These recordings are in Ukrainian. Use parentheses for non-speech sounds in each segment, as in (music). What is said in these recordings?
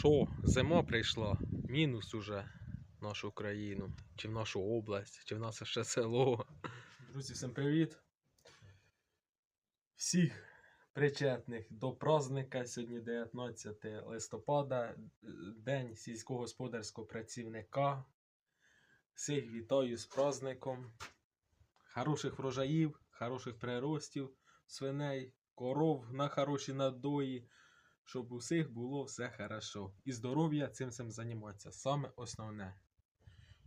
Що, зима прийшла, мінус уже в нашу країну, чи в нашу область, чи в нас ще село. Друзі, всім привіт. Всіх причетних до праздника. Сьогодні 19 листопада, День сільськогосподарського працівника. Всіх вітаю з праздником. Хороших врожаїв, хороших приростів, свиней, коров на хороші надої щоб у всіх було все хорошо. І здоров'я цим всім займатися. Саме основне.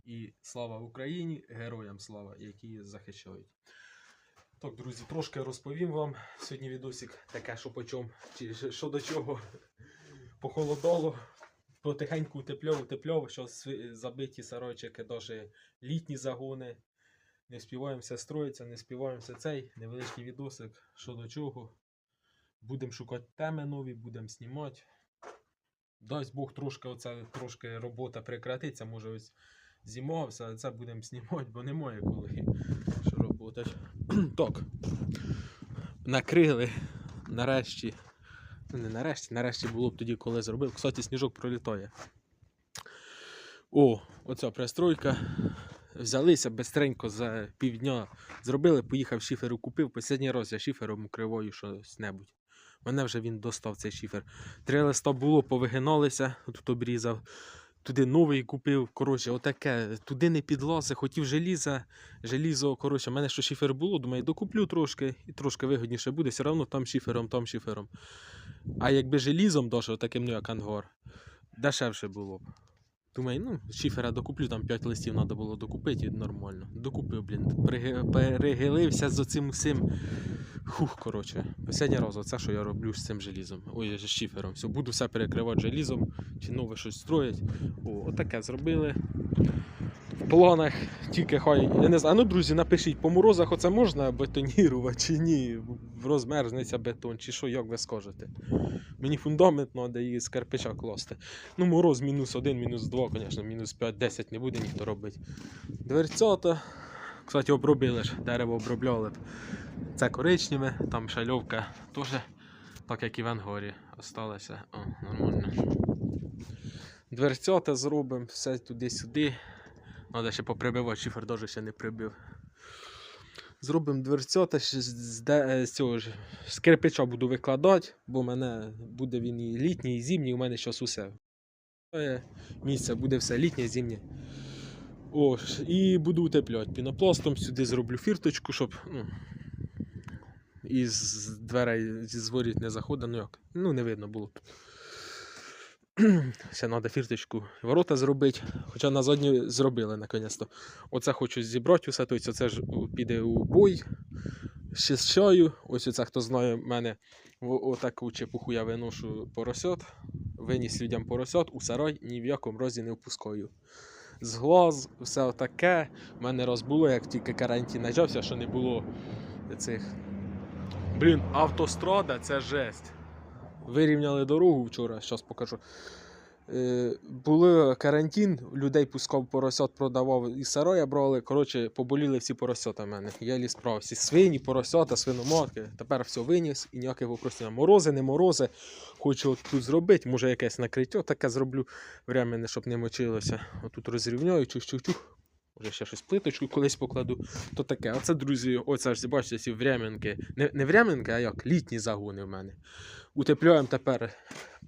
І слава Україні, героям слава, які її захищають. Так, друзі, трошки розповім вам. Сьогодні відосик таке, що по чи що до чого (laughs) похолодало. Потихеньку утепльов, утепльов, що забиті саройчики, навіть літні загони. Не співаємося строїться, не співаємося цей невеличкий відосик, що до чого. Будемо шукати теми нові, будемо знімати. Дасть Бог трошки оця трошки робота прекратиться, може ось зима, все це будемо знімати, бо немає коли що роботи. (clears throat) так. Накрили нарешті. Ну, не нарешті, нарешті було б тоді, коли зробив. Кстати, сніжок пролітає. О, оця пристройка. Взялися бистренько за півдня. Зробили, поїхав шиферу купив. Останній раз я шифером укриваю щось небудь. Мене вже він достав цей шифер. Три листа було, повигиналися, тут обрізав. Туди новий купив. Коротше, отаке. Туди не підлази, хотів желіза. Желізо, коротше, в мене що шифер було, думаю, докуплю трошки і трошки вигідніше буде. Все одно там шифером, там шифером. А якби желізом дошов, таким ну як ангор, дешевше було б. Думаю, ну, шифера докуплю, там 5 листів треба було докупити і нормально. Докупив, блін. Перегилився з оцим всім. Хух, коротше. Останній раз, оце, що я роблю з цим желізом. Ой, з шифером. Все, буду все перекривати желізом, чи нове щось строїть. О, отаке зробили. В планах тільки хай. Я не знаю. Ну, друзі, напишіть, по морозах оце можна бетонірувати чи ні? Розмерзнеться бетон, чи що, як ви скажете. Мені фундамент треба і з кирпича класти. Ну, мороз мінус один, мінус два, звісно, мінус 5-10 не буде ніхто робити. Дверцята. Кстати, обробили ж, дерево обробляли. Це коричневе, там шальовка теж, так як і в Ангорі, осталося. О, нормально. Дверцята зробимо, все туди-сюди. Треба ще поприбивати, шифер теж ще не прибив. Зробимо дверцята, ще з, цього ж з кирпича буду викладати, бо в мене буде він і літній, і зимній, у мене зараз усе. Е, Місце буде все літнє, зимнє. О, і буду утепляти пінопластом, сюди зроблю фірточку, щоб ну, із дверей зі зворіт не заходить, ну як, ну не видно було. (clears throat) Ще треба фірточку ворота зробити. Хоча на задню зробили наконець-то. Оце хочу зібрати усе, тобто це ж піде у бой. Ще з чаю. Ось оце, хто знає мене, отаку чепуху я виношу поросят. Виніс людям поросят, у сарай ні в якому разі не впускаю. З все отаке. У мене раз було, як тільки карантин почався, що не було цих. Блін, автострада це жесть. Вирівняли дорогу вчора, зараз покажу. Е, були карантин, людей пускав поросят, продавав і сарая брали. Коротше, поболіли всі поросята в мене. Я ліз справився. Свині, поросята, свиноматки. Тепер все виніс і ніяких вопросів. Морози, не морози. Хочу от тут зробити, може якесь накриття таке зроблю временне, щоб не мочилося. Отут розрівняю, чух-чух-чух. Може ще щось плиточку колись покладу. То таке. А друзі, оце ж бачите, ці временки. Не, не временки, а як літні загони в мене. Утепляємо тепер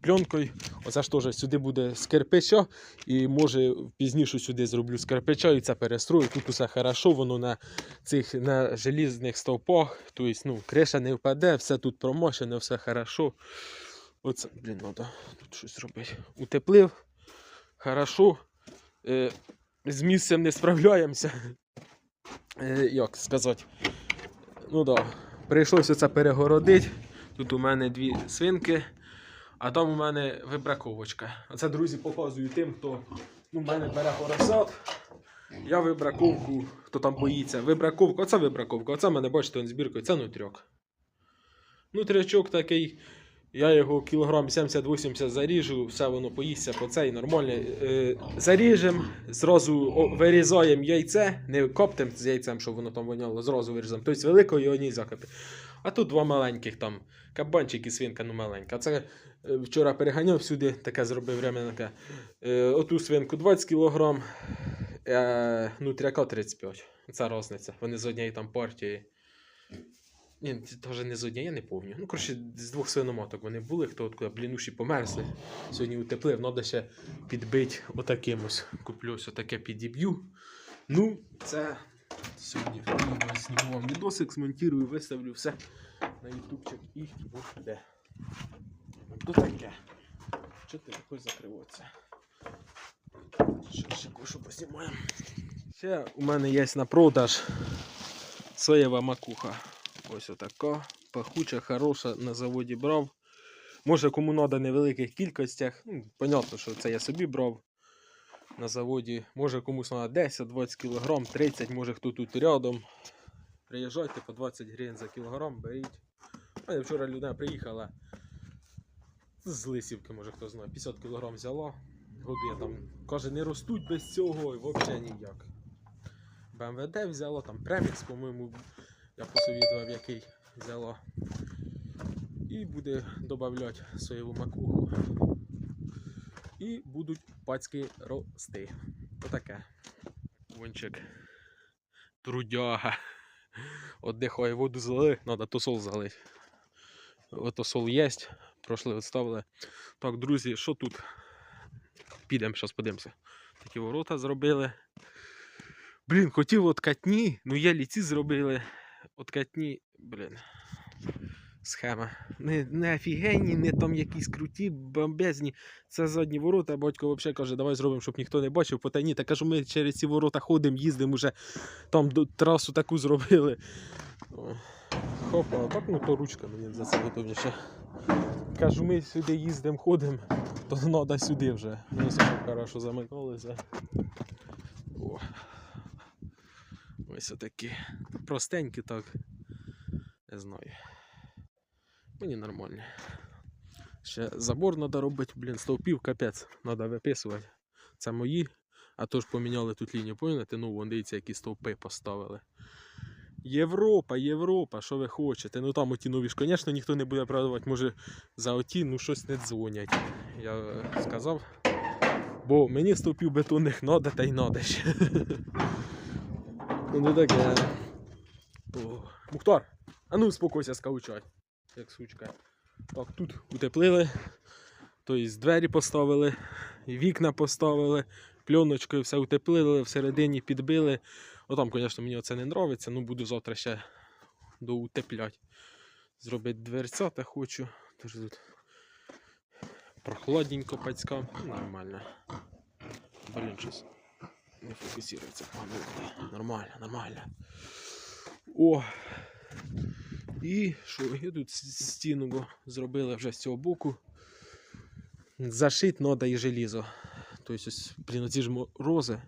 пленкою. Оце ж теж сюди буде з кирпича. І може пізніше сюди зроблю з кирпича і це перестрою. Тут усе хорошо, воно на цих на желізних стовпах. Тобто, ну, криша не впаде, все тут промощене, все хорошо. Оце, блін, треба тут щось робити. Утеплив. Хорошо. З місцем не справляємося. Е, як сказати? Ну. Да. Прийшлося це перегородити. Тут у мене дві свинки, а там у мене вибраковочка. Оце, друзі, показую тим, хто ну, в мене бере поросят. Я вибраковку, хто там боїться. Вибраковка, оце вибраковка, оце мене, бачите, збіркою, це нутрьок. Нутрячок такий, я його кілограм 70-80 заріжу, все воно поїсться по цей нормально. Е, заріжемо, зразу вирізаємо яйце, не коптимо з яйцем, щоб воно там воняло, зразу вирізаємо. Тобто великого його не закипи. А тут два маленьких там. Кабанчик і свинка, ну маленька. Це е, вчора переганяв сюди, таке зробив временне. Е, оту свинку 20 кг, е, нутряка 35. Це різниця. Вони з однієї там партії. Ні, це теж не з однієї, я не пам'ятаю. Ну, коротше, з двох свиноматок вони були, хто откуда блінуші померзли. Сьогодні утеплив, треба ще підбити отаким ось. Куплю ось отаке підіб'ю. Ну, це сьогодні зніму вам відосик, змонтую, виставлю все на ютубчик і буде. То таке. Що ти якось закриватися? Ще, ще кошу познімаємо. Ще у мене є на продаж соєва макуха. Ось отака. Пахуча, хороша, на заводі брав. Може, кому треба невеликих кількостях. Ну, понятно, що це я собі брав на заводі. Може комусь треба 10, 20 кг, 30, може хто тут рядом. Приїжджайте по 20 гривень за кілограм, беріть. А я вчора людина приїхала з Лисівки, може хто знає, 50 кг взяла. Годи там, каже, не ростуть без цього і взагалі ніяк. БМВД взяла, там премікс, по-моєму, я посовітував, який взяла. І буде додавати соєву макуху. І будуть пацьки рости. Отаке. Вончик. Трудяга. Отдихає, воду залили, треба тосол залити. Ото сол є, пройшли, відставили. Так, друзі, що тут? Підемо, зараз подивимося. Такі ворота зробили. Блін, хотів от катні, ну є ліці зробили. От катні, блін. Схема. Не, не офігенні, не там якісь круті, бомбезні. Це задні ворота. Батько взагалі каже, давай зробимо, щоб ніхто не бачив. Потайні. Та кажу, ми через ці ворота ходимо, їздимо вже там трасу таку зробили. Хопа, так ну то ручка мені за це готовніше. Кажу, ми сюди їздимо, ходимо, то треба сюди вже. Ну, хорошо замикалися. О. Ось отакі. Простенькі так. Не знаю. Мені нормально. Ще забор треба робити, блін, стовпів капець, треба виписувати. Це мої, а то ж поміняли тут лінію, пам'ятаєте? Ну, вон дивіться, які стовпи поставили. Європа, Європа, що ви хочете? Ну там оті нові ж, звісно, ніхто не буде продавати, може за оті, ну щось не дзвонять. Я е, сказав. Бо мені стовпів бетонних надо, та й надо ще. (laughs) Ну таке. Мухтар, а ну успокойся, скаучай, як сучка. Так, тут утеплили, тобто двері поставили, вікна поставили, пленочкою все утеплили, всередині підбили. Отам, звісно, мені це не подобається, ну буду завтра ще доутеплять. Зробити дверцята хочу. Тож тут прохладненько пацька. Ну, Нормально. Блін, щось не ну, Нормально, нормально. О! І що? І тут стіну зробили вже з цього боку. Зашить треба і желізо. Тобто, блін, оці ж морози.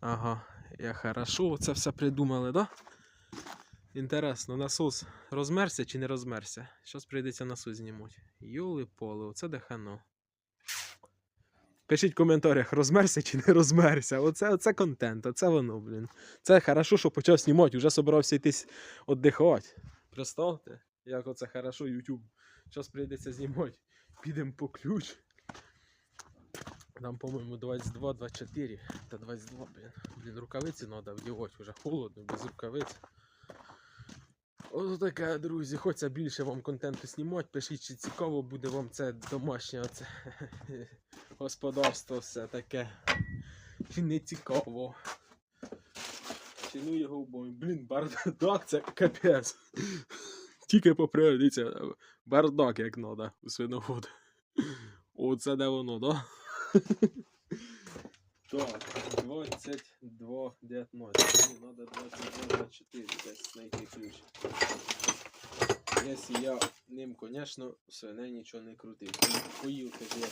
Ага, я хорошо це все придумали, да? Інтересно, насос розмерся чи не розмерся? Зараз прийдеться насос знімати. Йоли поле, оце дехано. Пишіть в коментарях, розмерся чи не розмерся. Оце, оце контент, оце воно, блін. Це хорошо, що почав знімати, вже собирався йтись віддихати. Представте, як оце хорошо YouTube. Зараз прийдеться знімати. Підемо по ключ. Там, по-моєму, 22, 24 та 22, блін. Блін, рукавиці треба вдівати, вже холодно, без рукавиць. Ось таке, друзі, хочеться більше вам контенту знімати. Пишіть, чи цікаво буде вам це домашнє оце (laughs) господарство все таке. Чи не цікаво. Чи ну його вбою. Блін, бардак це капець. Тільки поправив, бардак як треба у свиноводу. Оце де воно, да? Так, 22, 19. Мені треба 22, 24 десь знайти ключ. Якщо я ним, звісно, свиней нічого не крутив. Поїлки є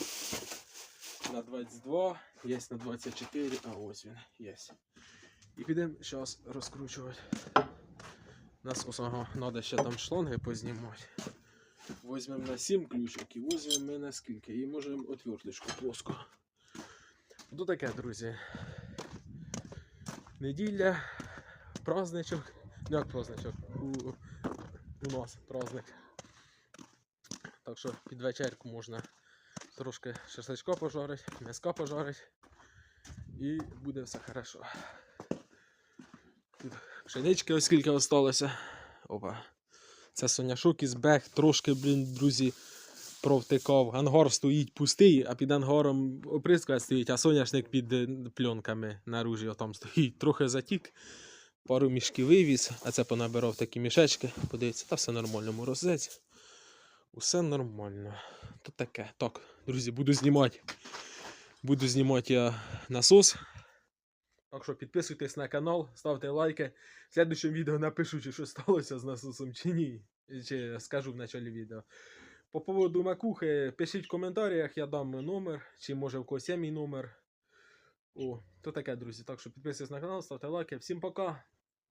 на 22, є на 24, а ось він, є. І підемо зараз розкручувати. Нас усього треба ще там шланги познімати. Возьмемо на 7 ключиків, возьмемо ми на скільки і можемо отверточку плоску. Ну таке, друзі. Неділя, праздничок. Ну як праздничок? У у нас праздник. Так що під вечерку можна трошки шашличка пожарити, м'яска пожарити. І буде все хорошо. Тут пшенички ось скільки осталося. Опа. Це соняшок із бег, трошки, блін, друзі, провтикав. Ангар стоїть пустий, а під ангаром оприскувач стоїть, а соняшник під е, пленками наружі отам стоїть. Трохи затік, пару мішків вивіз, а це понабирав такі мішечки. Подивіться, та все нормально, морозець. Усе нормально. То таке. Так, друзі, буду знімати. Буду знімати я насос. Так що підписуйтесь на канал, ставте лайки. В следующем відео напишу, чи що сталося з насосом, чи ні. Чи скажу в началі відео. По поводу макухи, пишіть в коментарях, я дам номер, чи може в когось є мій номер. О, то таке, друзі. Так що підписуйтесь на канал, ставте лайки. Всім пока!